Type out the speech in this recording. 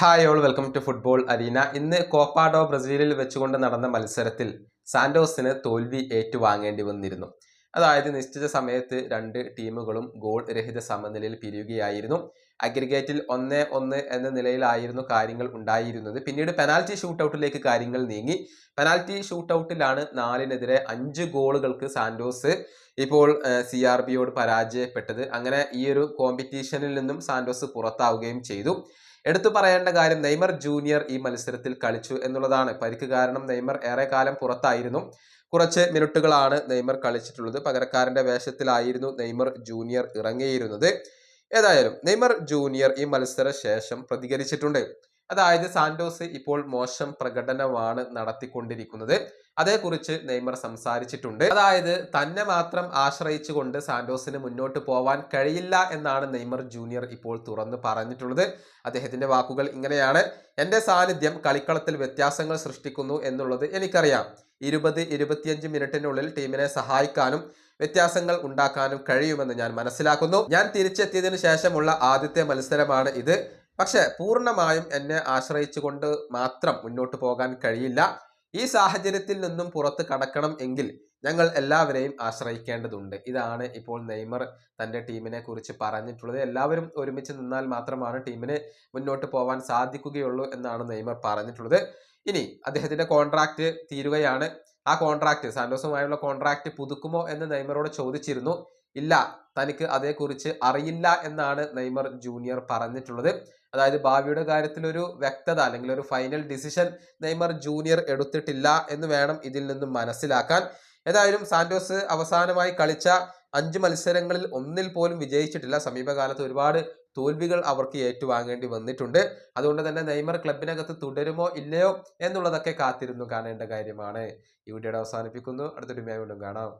Hi all welcome to football arena ഇന്ന് കോപ്പാഡോ ബ്രസീലിൽ വെച്ചുകൊണ്ട് നടന്ന മത്സരത്തിൽ സാന്റോസിന് തോൽവി ഏറ്റുവാങ്ങേണ്ടി വന്നിരുന്നു. അതായത് നിശ്ചിത സമയത്ത് രണ്ട് ടീമുകളും ഗോൾ രഹിത സമനിലയിൽ പിരിയുകയായിരുന്നു. അഗ്രിഗേറ്റിൽ ഒന്ന് ഒന്ന് എന്ന നിലയിലായിരുന്നു കാര്യങ്ങൾ ഉണ്ടായിരുന്നത്. പിന്നീട് പെനാൽറ്റി ഷൂട്ടൗട്ടിലേക്ക് കാര്യങ്ങൾ നീങ്ങി. പെനാൽറ്റി ഷൂട്ടൗട്ടിലാണ് നാലിനെതിരെ അഞ്ച് ഗോളുകൾക്ക് സാന്റോസ് ഇപ്പോൾ സി ആർ ബിയോട് പരാജയപ്പെട്ടത്. അങ്ങനെ ഈ ഒരു കോമ്പറ്റീഷനിൽ നിന്നും സാന്റോസ് പുറത്താവുകയും ചെയ്തു. എടുത്തു പറയേണ്ട കാര്യം നെയ്മർ ജൂനിയർ ഈ മത്സരത്തിൽ കളിച്ചു എന്നുള്ളതാണ്. പരിക്ക് കാരണം നെയ്മർ ഏറെക്കാലം പുറത്തായിരുന്നു. കുറച്ച് മിനിറ്റുകളാണ് നെയ്മർ കളിച്ചിട്ടുള്ളത്. പകരക്കാരന്റെ വേഷത്തിലായിരുന്നു നെയ്മർ ജൂനിയർ ഇറങ്ങിയിരുന്നത്. ഏതായാലും നെയ്മർ ജൂനിയർ ഈ മത്സര ശേഷം പ്രതികരിച്ചിട്ടുണ്ട്. അതായത് സാന്റോസ് ഇപ്പോൾ മോശം പ്രകടനമാണ് നടത്തിക്കൊണ്ടിരിക്കുന്നത്. അതേക്കുറിച്ച് നെയ്മർ സംസാരിച്ചിട്ടുണ്ട്. അതായത് തന്നെ മാത്രം ആശ്രയിച്ചുകൊണ്ട് സാന്റോസിന് മുന്നോട്ട് പോവാൻ കഴിയില്ല എന്നാണ് നെയ്മർ ജൂനിയർ ഇപ്പോൾ തുറന്ന് പറഞ്ഞിട്ടുള്ളത്. അദ്ദേഹത്തിന്റെ വാക്കുകൾ ഇങ്ങനെയാണ്. എന്റെ സാന്നിധ്യം കളിക്കളത്തിൽ വ്യത്യാസങ്ങൾ സൃഷ്ടിക്കുന്നു എന്നുള്ളത് എനിക്കറിയാം. ഇരുപത് ഇരുപത്തിയഞ്ച് മിനിറ്റിനുള്ളിൽ ടീമിനെ സഹായിക്കാനും വ്യത്യാസങ്ങൾ ഉണ്ടാക്കാനും കഴിയുമെന്ന് ഞാൻ മനസ്സിലാക്കുന്നു. ഞാൻ തിരിച്ചെത്തിയതിനു ശേഷമുള്ള ആദ്യത്തെ മത്സരമാണ് ഇത്. പക്ഷെ പൂർണമായും എന്നെ ആശ്രയിച്ചുകൊണ്ട് മാത്രം മുന്നോട്ട് പോകാൻ കഴിയില്ല. ഈ സാഹചര്യത്തിൽ നിന്നും പുറത്ത് കടക്കണം എങ്കിൽ ഞങ്ങൾ എല്ലാവരെയും ആശ്രയിക്കേണ്ടതുണ്ട്. ഇതാണ് ഇപ്പോൾ നെയ്മർ തന്റെ ടീമിനെ കുറിച്ച് പറഞ്ഞിട്ടുള്ളത്. എല്ലാവരും ഒരുമിച്ച് നിന്നാൽ മാത്രമാണ് ടീമിന് മുന്നോട്ട് പോകാൻ സാധിക്കുകയുള്ളൂ എന്നാണ് നെയ്മർ പറഞ്ഞിട്ടുള്ളത്. ഇനി അദ്ദേഹത്തിന്റെ കോൺട്രാക്ട് തീരുകയാണ്. ആ കോൺട്രാക്ട് സാന്റോസുമായുള്ള കോൺട്രാക്ട് പുതുക്കുമോ എന്ന് നെയ്മറോട് ചോദിച്ചിരുന്നു. ഇല്ല തനിക്ക് അതേക്കുറിച്ച് അറിയില്ല എന്നാണ് നെയ്മർ ജൂനിയർ പറഞ്ഞിട്ടുള്ളത്. അതായത് ഭാവിയുടെ കാര്യത്തിൽ ഒരു വ്യക്തത അല്ലെങ്കിൽ ഒരു ഫൈനൽ ഡിസിഷൻ നെയ്മർ ജൂനിയർ എടുത്തിട്ടില്ല എന്ന് വേണം ഇതിൽ നിന്നും മനസ്സിലാക്കാൻ. ഏതായാലും സാന്റോസ് അവസാനമായി കളിച്ച അഞ്ച് മത്സരങ്ങളിൽ ഒന്നിൽ പോലും വിജയിച്ചിട്ടില്ല. സമീപകാലത്ത് ഒരുപാട് തോൽവികൾ അവർക്ക് ഏറ്റുവാങ്ങേണ്ടി വന്നിട്ടുണ്ട്. അതുകൊണ്ട് തന്നെ നെയ്മർ ക്ലബിനകത്ത് തുടരുമോ ഇല്ലയോ എന്നുള്ളതൊക്കെ കാത്തിരുന്നു കാണേണ്ട കാര്യമാണ്. ഈ വീഡിയോയുടെ അവസാനിപ്പിക്കുന്നു. അടുത്തൊരു മേ വീണ്ടും കാണാം.